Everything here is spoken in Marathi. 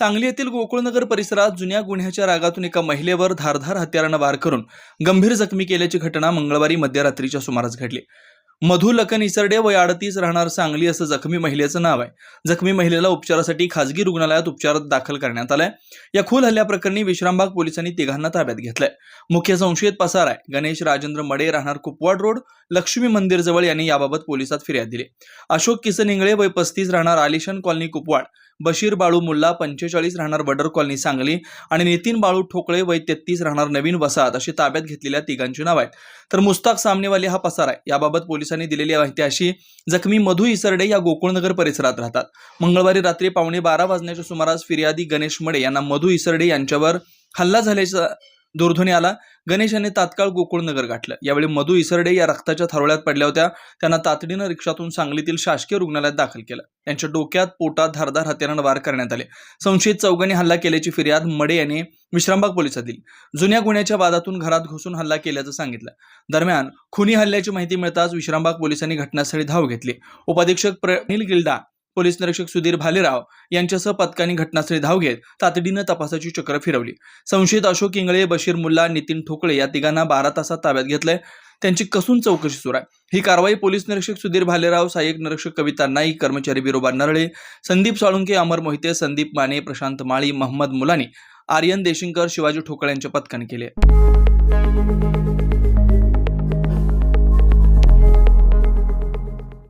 सांगली येथील गोकुळनगर परिसरात जुन्या गुन्ह्याच्या रागातून एका महिलेवर धारधार हत्यारानं वार करून गंभीर जखमी केल्याची घटना मंगळवारी मध्यरात्रीच्या सुमारास घडली. मधु लखन इसरडे वय अडतीस राहणार सांगली असं जखमी महिलेचं नाव आहे. जखमी महिलेला उपचारासाठी खासगी रुग्णालयात उपचारात दाखल करण्यात आलाय. या खूल हल्ल्याप्रकरणी विश्रामबाग पोलिसांनी तिघांना ताब्यात घेतलंय. मुख्य संशयित पसार आहे. गणेश राजेंद्र मडे राहणार कुपवाड रोड लक्ष्मी मंदिर जवळ यांनी याबाबत पोलिसात फिर्याद दिली. अशोक किसन इंगळे वय पस्तीस राहणार आलिशान कॉलनी कुपवाड. बशीर बाळू मुल्ला पंचेचाळीस राहणार बडर कॉलनी सांगली आणि नितीन बाळू ठोकळे वय तेहतीस राहणार नवीन वसाहत अशी ताब्यात घेतलेल्या तिघांची नाव आहेत. तर मुस्ताक सामनेवाले हा पसार आहे. याबाबत पोलिसांनी दिलेली माहिती अशी जखमी मधु इसरडे या गोकुळनगर परिसरात राहतात. मंगळवारी रात्री पावणे बारा वाजण्याच्या सुमारास फिर्यादी गणेश मडे यांना मधु इसरडे यांच्यावर हल्ला झाल्याचा दूरध्वनी आला. गणेश यांनी तात्काळ गोकुळनगर गाठलं. यावेळी मधु इसरडे या रक्ताच्या थारोळ्यात पडल्या होत्या. त्यांना तातडीनं रिक्षातून सांगलीतील शासकीय रुग्णालयात दाखल केलं. त्यांच्या डोक्यात पोटात धारदार हत्यारानं वार करण्यात आले. संशयित चौघांनी हल्ला केल्याची फिर्याद मडे यांनी विश्रामबाग पोलिसात दिली. जुन्या गुन्ह्याच्या वादातून घरात घुसून हल्ला केल्याचं सांगितलं. दरम्यान खुनी हल्ल्याची माहिती मिळताच विश्रामबाग पोलिसांनी घटनास्थळी धाव घेतली. उपाधीक्षक प्रनिल गिल्डा पोलीस निरीक्षक सुधीर भालेराव यांच्यासह पथकांनी घटनास्थळी धाव घेत तातडीनं तपासाची चक्र फिरवली. संशयित अशोक इंगळे बशीर मुल्ला नितीन ठोकळे या तिघांना बारा तासात ताब्यात घेतलंय. त्यांची कसून चौकशी सुरू आहे? ही कारवाई पोलीस निरीक्षक सुधीर भालेराव सहाय्यक निरीक्षक कविता नाईक कर्मचारी बिरोबा नरळे संदीप साळुंके अमर मोहिते संदीप माने प्रशांत माळी महम्मद मुलानी आर्यन देशिंकर शिवाजी ठोकळे यांच्या पथकाने केली आहे.